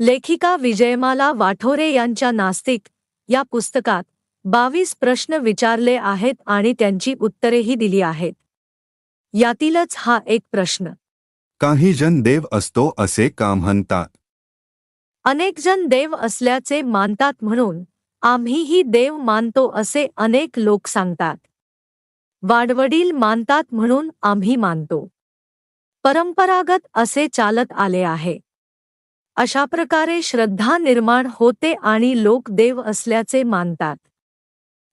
लेखिका विजयमाला वाठोरे यांच्या नास्तिक या पुस्तकात बावीस प्रश्न विचारले आहेत आणि त्यांची उत्तरेही दिली आहेत. यातीलच हा एक प्रश्न. काही जण देव असतो असे का म्हणतात. अनेक जण देव असल्याचे मानतात म्हणून आम्हीही देव मानतो असे अनेक लोक सांगतात. वाडवडील मानतात म्हणून आम्ही मानतो. परंपरागत असे चालत आले आहे. अशा प्रकारे श्रद्धा निर्माण होते आणि लोक देव असल्याचे मानतात.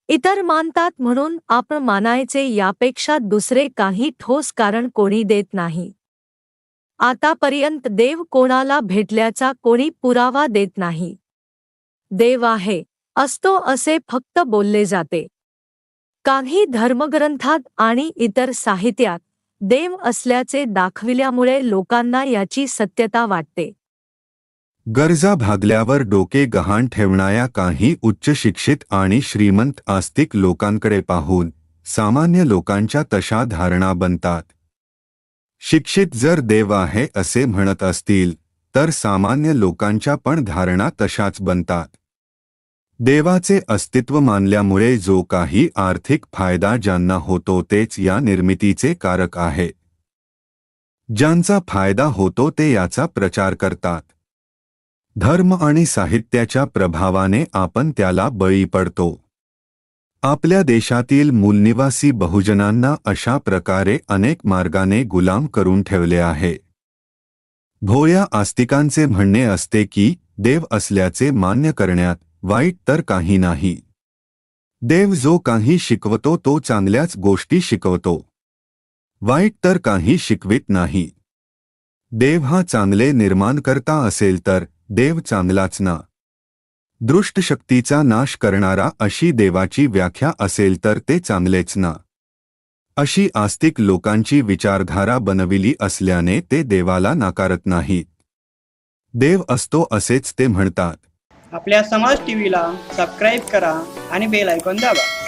इतर मानतात म्हणून आपण मानायचे यापेक्षा दुसरे काही ठोस कारण कोणी देत नाही. आतापर्यंत देव कोणाला भेटल्याचा कोणी पुरावा देत नाही. देव आहे असतो असे फक्त बोलले जाते. काही धर्मग्रंथात आणि इतर साहित्यात देव असल्याचे दाखविल्यामुळे लोकांना याची सत्यता वाटते. गरजा भागल्यावर डोके गहाण ठेवणाऱ्या काही उच्च शिक्षित आणि श्रीमंत आस्तिक लोकांकडे पाहून सामान्य लोकांच्या तशा धारणा बनतात. शिक्षित जर देव आहे असे म्हणत असतील तर सामान्य लोकांच्या पण धारणा तशाच बनतात. देवाचे अस्तित्व मानल्यामुळे जो काही आर्थिक फायदा ज्यांना होतो तेच या निर्मितीचे कारक आहे. ज्यांचा फायदा होतो ते याचा प्रचार करतात. धर्म आणि साहित्याच्या प्रभावाने आपण त्याला बळी पडतो. आपल्या देशातील मूलनिवासी बहुजनांना अशा प्रकारे अनेक मार्गाने गुलाम करून ठेवले आहे. भोळ्या आस्तिकांचे म्हणणे असते की देव असल्याचे मान्य करण्यात वाईट तर काही नाही. देव जो काही शिकवतो तो चांगल्याच गोष्टी शिकवतो. वाईट तर काही शिकवित नाही. देव हा चांगले निर्माण करता असेल तर देव चांगलाच ना दृष्ट शक्तीचा नाश करणारा अशी देवाची व्याख्या असेल तर ते चांगलेच ना अशी आस्तिक लोकांची विचारधारा बनविली असल्याने ते देवाला नाकारत नाहीत. देव असतो असेच ते म्हणतात. आपल्या समाज टीव्हीला सबस्क्राईब करा आणि बेल ऐकून दाबा.